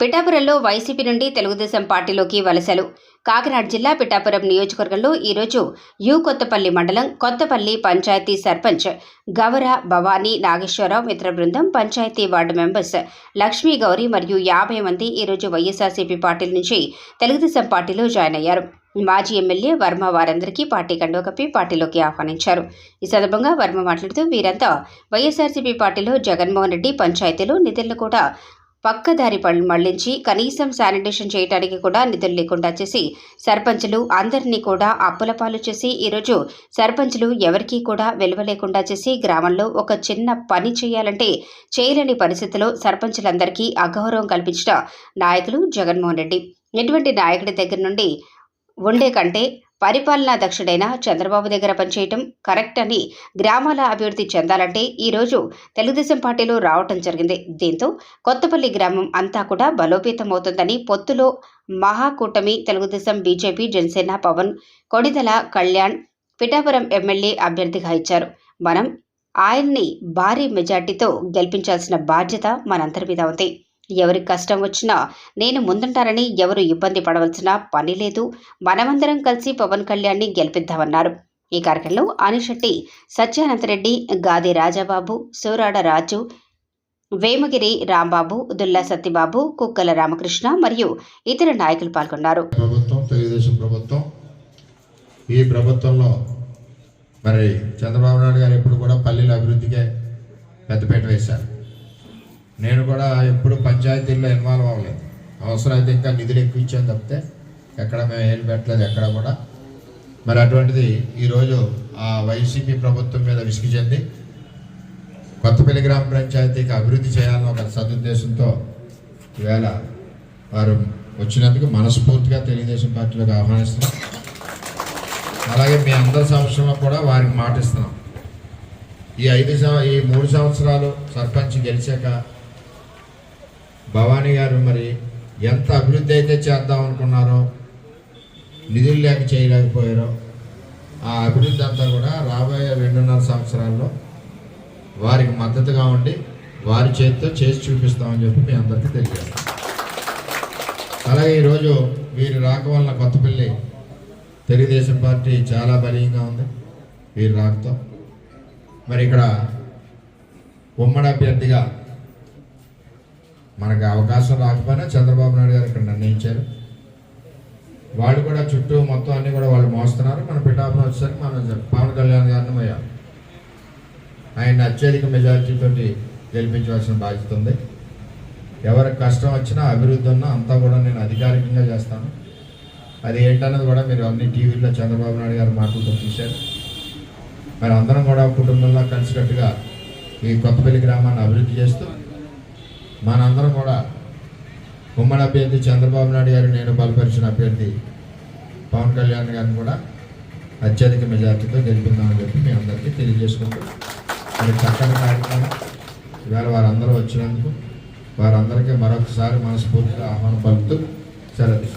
పిఠాపురంలో వైసీపీ నుండి తెలుగుదేశం పార్టీలోకి వలసలు. కాకినాడ జిల్లా పిఠాపురం నియోజకవర్గంలో ఈరోజు యు కొత్తపల్లి మండలం కొత్తపల్లి పంచాయతీ సర్పంచ్ గవర భవానీ నాగేశ్వరరావు మిత్ర బృందం పంచాయతీ వార్డు మెంబర్స్ లక్ష్మీ గౌరి మరియు యాభై మంది ఈరోజు వైఎస్ఆర్సీపీ పార్టీ నుంచి తెలుగుదేశం పార్టీలో జాయిన్ అయ్యారు. మాజీ ఎమ్మెల్యే వర్మ వారందరికీ పార్టీ కండోకప్పి పార్టీలోకి ఆహ్వానించారు. ఈ సందర్భంగా వర్మ మాట్లాడుతూ వీరంతా వైఎస్ఆర్సీపీ పార్టీలో జగన్మోహన్ రెడ్డి పంచాయతీలు నిధులను కూడా పక్కదారి పనులు మళ్ళించి కనీసం శానిటేషన్ చేయడానికి కూడా నిధులు లేకుండా చేసి సర్పంచులు అందరినీ కూడా అప్పుల పాలు చేసి ఈరోజు సర్పంచులు ఎవరికీ కూడా విలువ లేకుండా చేసి గ్రామంలో ఒక చిన్న పని చేయాలంటే చేయలేని పరిస్థితిలో సర్పంచులందరికీ అగౌరవం కల్పించిన నాయకులు జగన్మోహన్ రెడ్డి. ఇటువంటి నాయకుడి దగ్గర నుండి ఉండే కంటే పరిపాలనా దక్షుడైన చంద్రబాబు దగ్గర పనిచేయటం కరెక్ట్ అని గ్రామాల అభివృద్ధి చెందాలంటే ఈరోజు తెలుగుదేశం పార్టీలో రావటం జరిగింది. దీంతో కొత్తపల్లి గ్రామం అంతా కూడా బలోపేతం అవుతుందని పొత్తులో మహాకూటమి తెలుగుదేశం బీజేపీ జనసేన పవన్ కొడిదల కళ్యాణ్ పిఠాపురం ఎమ్మెల్యే అభ్యర్థిగా ఇచ్చారు. మనం ఆయన్ని భారీ మెజార్టీతో గెలిపించాల్సిన బాధ్యత మనందరి మీద ఉంది. ఎవరికి కష్టం వచ్చినా నేను ముందుంటానని ఎవరు ఇబ్బంది పడవలసిన పని లేదు. మనమందరం కలిసి పవన్ కళ్యాణ్ని గెలిపిద్దామన్నారు. ఈ కార్యక్రమంలో అనిశెట్టి సత్యానందరెడ్డి గాది రాజాబాబు సూరాడ రాజు వేమగిరి రాంబాబు దుల్లా సత్యబాబు కుక్కల రామకృష్ణ మరియు ఇతర నాయకులు పాల్గొన్నారు. ప్రభుత్వం తెలుగుదేశం ప్రభుత్వం ఈ ప్రభుత్వంలో మరి చంద్రబాబు నాయుడు గారు ఎప్పుడు కూడా పల్లెల అభివృద్ధికే పెద్దపీట వేశారు. నేను కూడా ఎప్పుడు పంచాయతీల్లో ఇన్వాల్వ్ అవ్వలేదు. అవసరమైతే ఇంకా నిధులు ఎక్కువ ఇచ్చాను తప్పితే ఎక్కడ మేము ఏం పెట్టలేదు ఎక్కడ కూడా. మరి అటువంటిది ఈరోజు ఆ వైసీపీ ప్రభుత్వం మీద విసిగి చెంది కొత్తపల్లి గ్రామ పంచాయతీకి అభివృద్ధి చేయాలని ఒక సదుద్దేశంతో ఈవేళ వారు వచ్చినందుకు మనస్ఫూర్తిగా తెలుగుదేశం పార్టీలోకి ఆహ్వానిస్తున్నాం. అలాగే మీ అందరి సంవత్సరంలో కూడా వారికి మాటిస్తున్నాం. ఈ ఐదు సంవ- ఈ మూడు సంవత్సరాలు సర్పంచ్ గెలిచాక భవానీ గారు మరి ఎంత అభివృద్ధి అయితే చేద్దాం అనుకున్నారో నిధులు లేక చేయలేకపోయారో ఆ అభివృద్ధి అంతా కూడా రాబోయే రెండున్నర సంవత్సరాల్లో వారికి మద్దతుగా ఉండి వారి చేతితో చేసి చూపిస్తామని చెప్పి మీ అందరికీ తెలియజేస్తాం. అలాగే ఈరోజు వీరు రాక వలన కొత్తపల్లి తెలుగుదేశం పార్టీ చాలా బలీయంగా ఉంది వీరు రాకతో. మరి ఇక్కడ ఉమ్మడి అభ్యర్థిగా మనకు అవకాశం రాకపోయినా చంద్రబాబు నాయుడు గారు ఇక్కడ నిర్ణయించారు. వాళ్ళు కూడా చుట్టూ మొత్తం అన్ని కూడా వాళ్ళు మోస్తున్నారు. మన పిఠాపురం వచ్చేసరికి మనం పవన్ కళ్యాణ్ గారిని పోయాం ఆయన అత్యధిక మెజారిటీతో గెలిపించవలసిన బాధ్యత ఉంది. ఎవరికి కష్టం వచ్చినా అభివృద్ధి ఉన్నా అంతా కూడా నేను అధికారికంగా చేస్తాను. అది ఏంటన్నది కూడా మీరు అన్ని టీవీల్లో చంద్రబాబు నాయుడు గారి మాటలతో చూశారు. మరి అందరం కూడా కుటుంబంలో కలిసికట్టుగా ఈ కొత్తపల్లి గ్రామాన్ని అభివృద్ధి చేస్తూ మనందరం కూడా ఉమ్మడి అభ్యర్థి చంద్రబాబు నాయుడు గారు నేను బలపరిచిన అభ్యర్థి పవన్ కళ్యాణ్ గారిని కూడా అత్యధిక మెజార్టీతో గెలిపిందామని చెప్పి మీ అందరికీ తెలియజేసుకుంటూ మరి చక్కని కార్యక్రమం. ఇవాళ వారందరూ వచ్చినందుకు వారందరికీ మరొకసారి మనస్ఫూర్తిగా ఆహ్వానం పలుకుతూ సెలవు